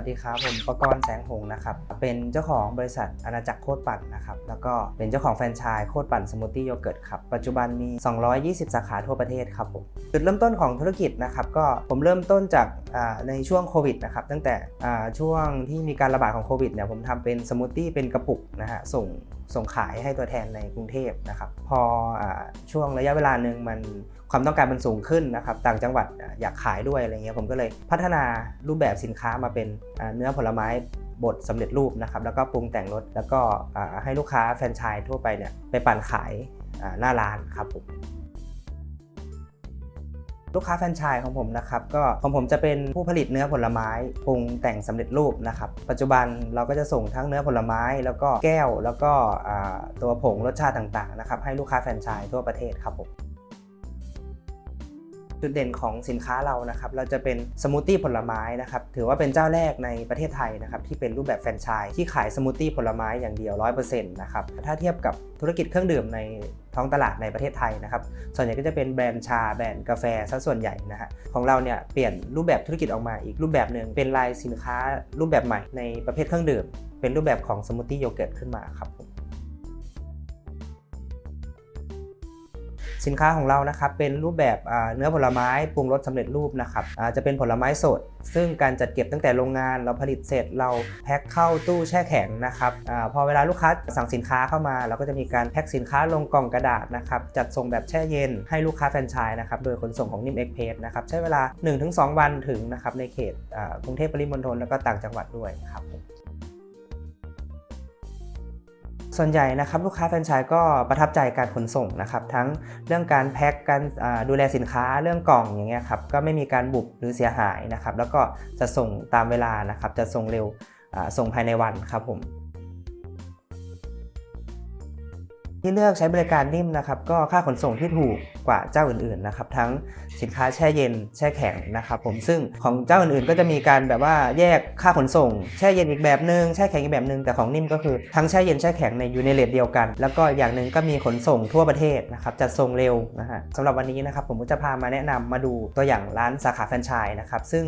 วัสดีครับ ผมประกรณ์แสงหงส์นะครับ เป็นเจ้าของบริษัทอาณาจักรโคตรปั่นนะครับ แล้วก็เป็นเจ้าของแฟรนไชส์โคตรปั่นสมูทตี้โยเกิร์ตครับ ปัจจุบันมี 220 สาขาทั่วประเทศครับผมจุดเริ่มต้นของธุรกิจนะครับ ก็ผมเริ่มต้นจากในช่วงโควิดนะครับ ตั้งแต่ช่วงที่มีการระบาดของโควิดเนี่ย ผมทำเป็นสมูทตี้เป็นกระปุกนะฮะ ส่งส่งขายให้ตัวแทนในกรุงเทพนะครับ พออช่วงระยะเวลาหนึ่งมันความต้องการมันสูงขึ้นนะครับ ต่างจังหวัดอยากขายด้วยอะไรเงี้ย ผมก็เลยพัฒนารูปแบบสินค้ามาเป็น เนื้อผลไม้บดสำเร็จรูปนะครับแล้วก็ปรุงแต่งรสแล้วก็ให้ลูกค้าแฟรนไชส์ทั่วไปเนี่ยไปปั่นขายหน้าร้านครับผมลูกค้าแฟรนไชส์ของผมนะครับก็ของผมจะเป็นผู้ผลิตเนื้อผลไม้ปรุงแต่งสำเร็จรูปนะครับปัจจุบันเราก็จะส่งทั้งเนื้อผลไม้ แล้วก็แก้ว แล้วก็ตัวผงรสชาติต่างๆนะครับให้ลูกค้าแฟรนไชส์ทั่วประเทศครับผม จุดเด่นของสินค้าเรานะครับเราจะเป็นสมูทตี้ผลไม้นะครับถือว่าเป็นเจ้าแรกในประเทศไทยนะครับที่เป็นรูปแบบแฟรนไชส์ที่ขายสมูทตี้ผลไม้อย่างเดียว 100%นะครับถ้าเทียบกับธุรกิจเครื่องดื่มในท้องตลาดในประเทศไทยนะครับ ส่วนใหญ่ก็จะเป็นแบรนด์ชา แบรนด์กาแฟซะส่วนใหญ่นะฮะ ของเราเนี่ยเปลี่ยนรูปแบบธุรกิจออกมาอีกรูปแบบหนึ่งเป็นลายสินค้ารูปแบบใหม่ในประเภทเครื่องดื่ม เป็นรูปแบบของสมูทตี้โยเกิร์ตขึ้นมาครับผม สินค้าของเรานะครับเป็นรูปแบบเนื้อผลไม้ปรุงรสสำเร็จรูปนะครับจะเป็นผลไม้สด ซึ่งการจัดเก็บตั้งแต่โรงงานเราผลิตเสร็จเราแพ็คเข้าตู้แช่แข็งนะครับอพอเวลาลูกค้าสั่งสินค้าเข้ามา เราก็จะมีการแพ็คสินค้าลงกล่องกระดาษนะครับจัดส่งแบบแช่เย็นให้ลูกค้าแฟรนไชส์นะครับโดยขนส่งของนิมเอ็กเพสนะครับใช้เวลา 1-2 วันถึงนะครับในเขตกรุงเทพปริมณฑลแล้วก็ต่างจังหวัดด้วยครับ ส่วนใหญ่นะครับลูกค้าแฟรนไชส์ก็ประทับใจการขนส่งนะครับทั้งเรื่องการแพ็คการดูแลสินค้าเรื่องกล่องอย่างเงี้ยครับก็ไม่มีการบุบหรือเสียหายนะครับแล้วก็จะส่งตามเวลานะครับจะส่งเร็วส่งภายในวันครับผม ที่เลือกใช้บริการนิ่มนะครับ ก็ค่าขนส่งที่ถูกกว่าเจ้าอื่นๆนะครับ ทั้งสินค้าแช่เย็นแช่แข็งนะครับ ผมซึ่งของเจ้าอื่นๆ ก็จะมีการแบบว่าแยกค่าขนส่ง แช่เย็นอีกแบบหนึงแช่แข็งอีกแบบหนึงแต่ของนิ่มก็คือทั้งแช่เย็นแช่แข็งในอยู่ในเลทเดียวกัน แล้วก็อย่างหนึ่งก็มีขนส่งทั่วประเทศนะครับจัดส่งเร็วนะฮะสำหรับวันนี้นะครับผมก็จะพามาแนะนำมาดูตัวอย่างร้านสาขาแฟรนไชส์นะครับซึ่ง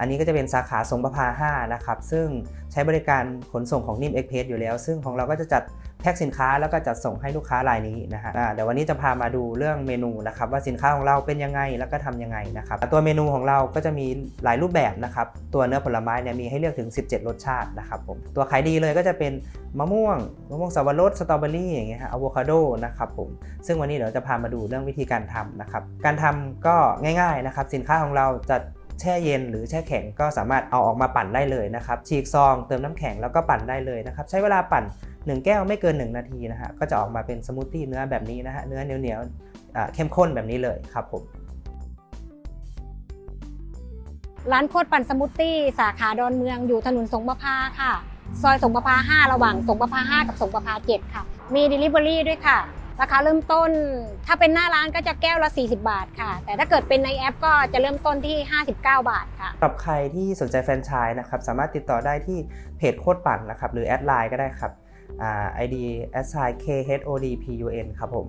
อันนี้ก็จะเป็นสาขาทรงประภา5นะครับซึ่งใช้บริการขนส่งของนิ่มเอ็กเพสอยู่แล้ว ซึ่งของเราก็จะจัด แพ็คสินค้าแล้วก็จัดส่งให้ลูกค้ารายนี้นะฮะเดี๋ยววันนี้จะพามาดูเรื่องเมนูนะครับว่าสินค้าของเราเป็นยังไงแล้วก็ทำยังไงนะครับตัวเมนูของเราก็จะมีหลายรูปแบบนะครับตัวเนื้อผลไม้เนี่ยมีให้เลือกถึง 17 รสชาตินะครับผมตัวขายดีเลยก็จะเป็นมะม่วงมะม่วงสับปะรดสตรอเบอรี่อย่างเงี้ยฮะอะโวคาโดนะครับผมซึ่งวันนี้เดี๋ยวจะพามาดูเรื่องวิธีการทำนะครับการทำก็ง่ายๆนะครับสินค้าของเราจะ แช่เย็นหรือแช่แข็งก็สามารถเอาออกมาปั่นได้เลยนะครับฉีกซองเติมน้ำแข็งแล้วก็ปั่นได้เลยนะครับใช้เวลาปั่น 1 แก้วไม่เกิน 1 นาทีนะฮะก็จะออกมาเป็นสมูทตี้เนื้อแบบนี้นะฮะเนื้อเหนียวๆอ่าเข้มข้นแบบนี้เลยครับผมร้านโคตรปั่นสมูทตี้สาขาดอนเมืองอยู่ถนนสงประพาค่ะ ซอยสงประพา5 ระหว่างสงประพา5 กับสงประพา7 ค่ะ มี Delivery ด้วยค่ะ ราคาเริ่มต้น ถ้าเป็นหน้าร้านก็จะแก้วละ 40 บาทค่ะ แต่ถ้าเกิดเป็นในแอปก็จะเริ่มต้นที่ 59 บาทค่ะสำหรับใครที่สนใจแฟรนไชส์นะครับสามารถติดต่อได้ที่เพจโคตรปั่นนะครับหรือแอดไลน์ก็ได้ครับอ่า ID s i k h o d p u n ครับผม